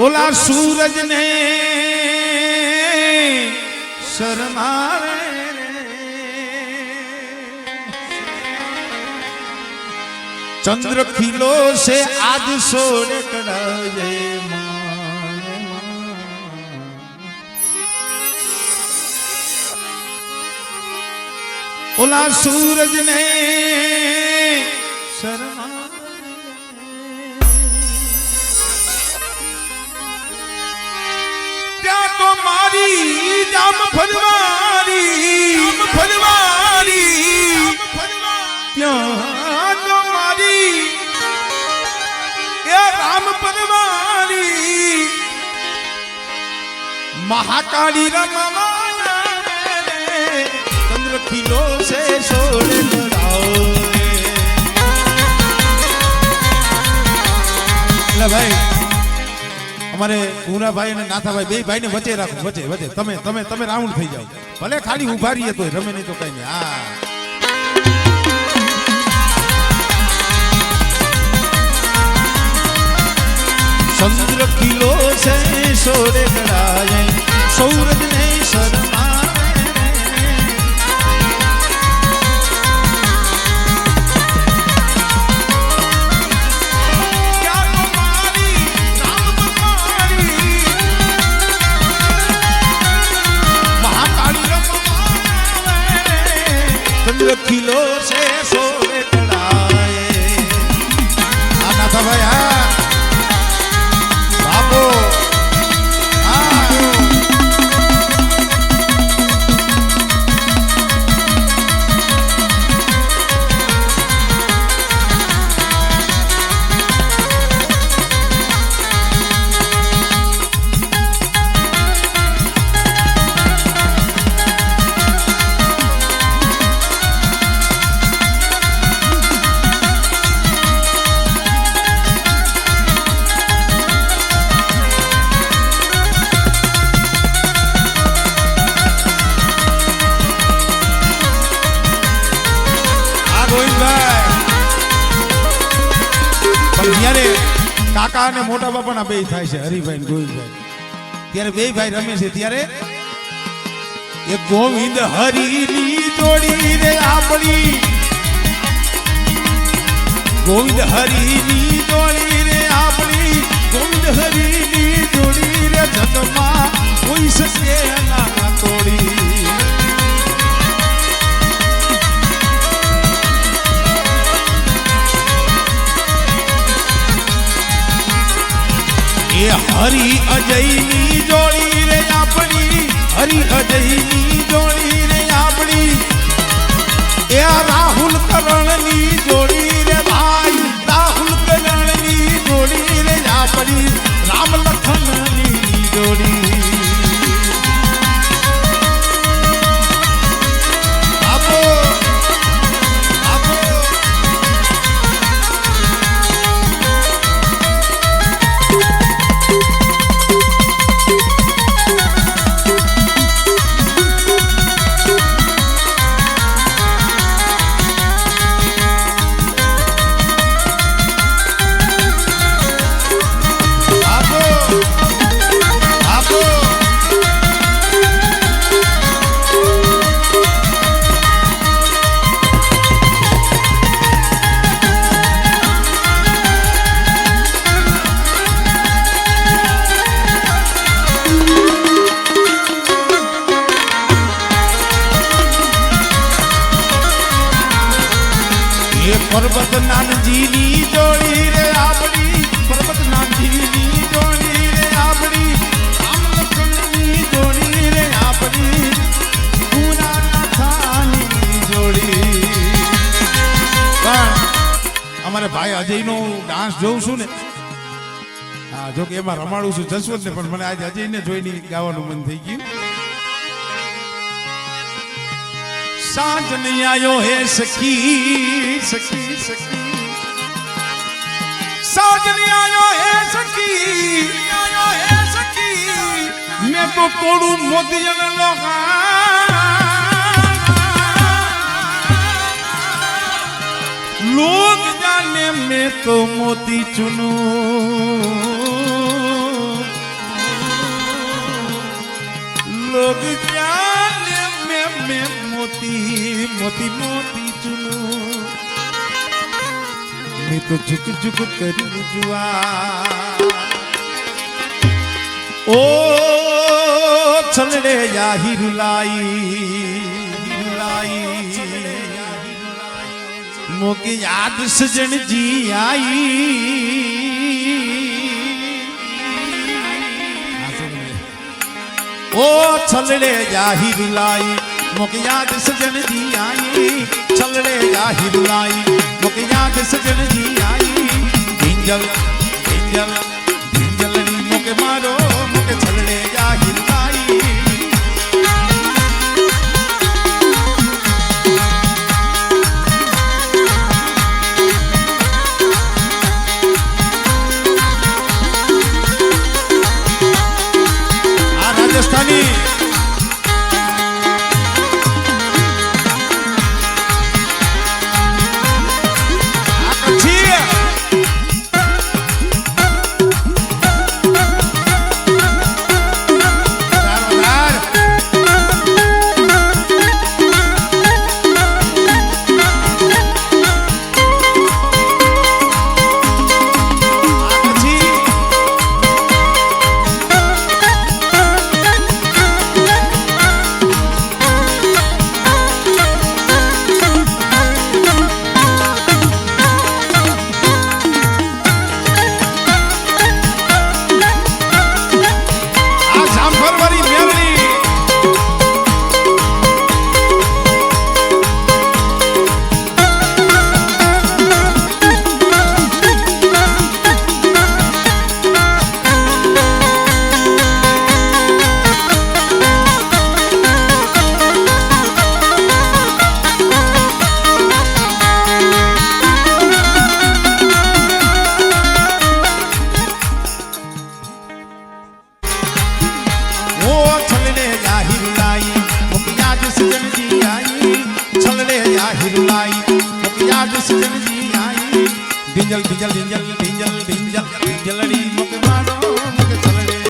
ઓલા સૂરજ ને શરમાવે ચંદ્ર ખીલો છે આજ સોરે માન. ઓલા સૂરજ ને ત્યાં મારી જામ ફરવારી જામ ફરવારી ત્યાં તો મારી. એ રામ પરવારી મહાકાળી રમવાના ચંદ્ર છે કરાવો ભાઈ. અમારે પૂરાભાઈ અને નાથાભાઈ બે ભાઈને વચ્ચે રાખો, વચ્ચે વચ્ચે. તમે તમે તમે રાઉન્ડ થઈ જાઓ. ભલે ખાલી ઊભા રહીએ તો રમે નહીં તો કઈ નહીં. હા. ચંદ્ર કિલો છે, સોરે ગળાય સૌરજ ચંદ્ર ખીલો છે જ્યારે કાકા અને મોટા બાપાના બે થાય છે હરિભાઈ ગોવિંદભાઈ. ત્યારે બે ભાઈ રમે છે, ત્યારે એ ગોવિંદ હરિની જોડી રે આપણી. ગોવિંદ હરિની જોડી રે આપણી. ગોવિંદ હરિની જોડી રે જગમાં કોઈ શકે એ હરી પર્વત નાનજીની જોડી રે આપણી પર્વત નાનજીની જોડી રે આપણી, રામ લખનની જોડી રે આપણી પૂરા નાથાની જોડી. પણ અમારે ભાઈ અજયનો ડાન્સ જોઉં છું ને, હા જો કે એમાં રમાડું છું જસવંત ને પણ મને આજે અજયને જોઈને ગાવાનું મન થઈ ગયું. સાંજન આયો હે સખી સખી સખી. સાંજન આયો હે સખી આયો હે સખી, મેં તો તોડું મોદીયન લોહા લોક જાને મેં તો મોતી ચુનું. લોક જાને મેં મેં મોતી મોતી ચૂનું મેં તો ઝુક ઝુક કરી જુઆ ઓ છલડે યા હિરુલાઈ હિરુલાઈ મોકે યાદ સજણ જી આઈ ઓ છલડે યા હિરુલાઈ મોકે યાદ સજણ જી આઈ છલડે યા હિરુલાઈ મોકે યાદ સજણ જી આઈ हिरुलाई मुखिया जो सजन जी आई छलड़े या हिरुलाई मुखिया जो